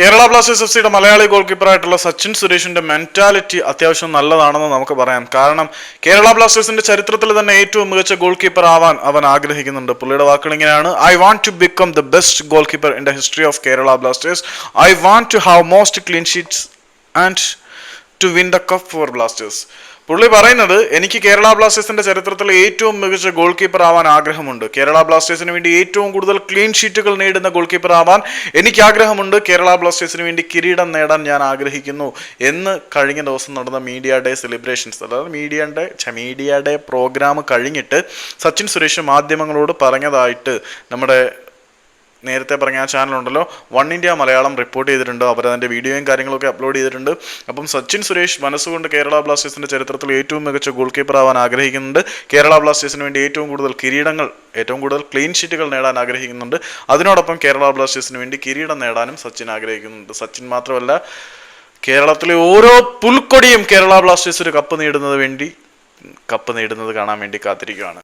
Kerala Blasters F സിയുടെ Malayali goal കീപ്പറായിട്ടുള്ള Sachin സുരേഷിന്റെ mentality അത്യാവശ്യം നല്ലതാണെന്ന് നമുക്ക് പറയാം. കാരണം കേരള ബ്ലാസ്റ്റേഴ്സിന്റെ ചരിത്രത്തിൽ തന്നെ ഏറ്റവും മികച്ച ഗോൾ കീപ്പർ ആവാൻ അവൻ ആഗ്രഹിക്കുന്നുണ്ട്. പുള്ളിയുടെ വാക്കുകൾ ഇങ്ങനെയാണ്. I want to become the best goal keeper in the history of Kerala Blasters I want to have most clean sheets and to win the cup for Blasters പുള്ളി പറയുന്നത് എനിക്ക് കേരള ബ്ലാസ്റ്റേഴ്സിന്റെ ചരിത്രത്തിലെ ഏറ്റവും മികച്ച ഗോൾ കീപ്പർ ആവാൻ ആഗ്രഹമുണ്ട്. കേരള ബ്ലാസ്റ്റേഴ്സിന് വേണ്ടി ഏറ്റവും കൂടുതൽ ക്ലീൻ ഷീറ്റുകൾ നേടുന്ന ഗോൾ കീപ്പർ ആവാൻ എനിക്ക് ആഗ്രഹമുണ്ട്. കേരള ബ്ലാസ്റ്റേഴ്സിന് വേണ്ടി കിരീടം നേടാൻ ഞാൻ ആഗ്രഹിക്കുന്നു എന്ന് കഴിഞ്ഞ ദിവസം നടന്ന മീഡിയ ഡേ സെലിബ്രേഷൻസ് അതായത് മീഡിയയുടെ മീഡിയ ഡേ പ്രോഗ്രാം കഴിഞ്ഞിട്ട് സച്ചിൻ സുരേഷ് മാധ്യമങ്ങളോട് പറഞ്ഞതായിട്ട് നമ്മുടെ നേരത്തെ പറഞ്ഞ ആ ചാനലുണ്ടല്ലോ. വൺ ഇന്ത്യ മലയാളം റിപ്പോർട്ട് ചെയ്തിട്ടുണ്ട്. അവർ അതിന്റെ വീഡിയോയും കാര്യങ്ങളൊക്കെ അപ്ലോഡ് ചെയ്തിട്ടുണ്ട്. അപ്പം സച്ചിൻ സുരേഷ് മനസ്സുകൊണ്ട് കേരള ബ്ലാസ്റ്റേഴ്സിന്റെ ചരിത്രത്തിൽ ഏറ്റവും മികച്ച ഗോൾ കീപ്പർ ആവാൻ ആഗ്രഹിക്കുന്നുണ്ട്. കേരള ബ്ലാസ്റ്റേഴ്സിന് വേണ്ടി ഏറ്റവും കൂടുതൽ കിരീടങ്ങൾ ഏറ്റവും കൂടുതൽ ക്ലീൻ ഷീറ്റുകൾ നേടാൻ ആഗ്രഹിക്കുന്നുണ്ട്. അതിനോടൊപ്പം കേരള ബ്ലാസ്റ്റേഴ്സിന് വേണ്ടി കിരീടം നേടാനും സച്ചിൻ ആഗ്രഹിക്കുന്നുണ്ട്. സച്ചിൻ മാത്രമല്ല കേരളത്തിലെ ഓരോ പുൽക്കൊടിയും കേരള ബ്ലാസ്റ്റേഴ്സ് ഒരു കപ്പ് നേടുന്നത് വേണ്ടി കപ്പ് നേടുന്നത് കാണാൻ വേണ്ടി കാത്തിരിക്കുകയാണ്.